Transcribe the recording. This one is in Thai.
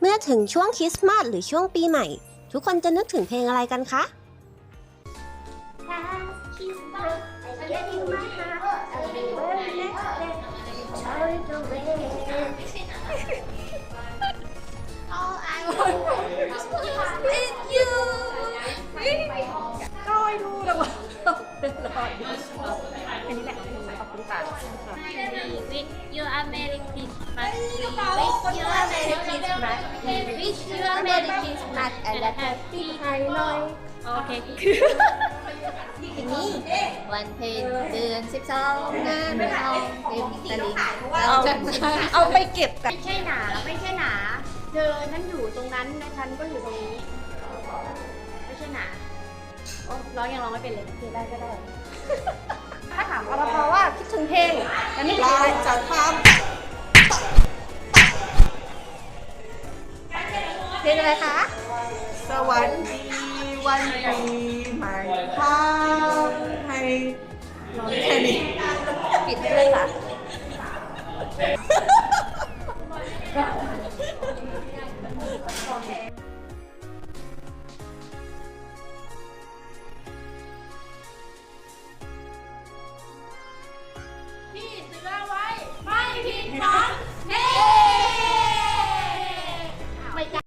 เมื่อถึงช่วงคริสต์มาสหรือช่วงปีใหม่ ทุกคนจะนึกถึงเพลงอะไรกันคะก้อยดูแล้วว่าเป็นรอยอันนี้แหละขอบคุณค่ะ with your Merry Christmas. We wish you a Merry Christmas. We wish you a Merry Christmas and a Happy ไทยหน่อยโอเคทีนี้วันเพ็ญเดือนสิบสองงานเอาเต็มตลิงเราเอาไปเก็บกันไม่ใช่หนาไม่ใช่หนาเธอนั่นอยู่ตรงนั้นนะฉันก็อยู่ตรงนี้ ไม่ใช่หนาโอ้ร้องยังร้องไม่เป็นเลยโอเคได้ก็ได้ถ้าถามอรพว่าคิดถึงเพลงแล้วนี่ลายจากความ เพลงอะไรคะ สวัสดีวันปีใหม่ทางให้ร้องแค่นี้ปิดเลยค่ะ พี่เสือไว้ ไม่ผิดหวัง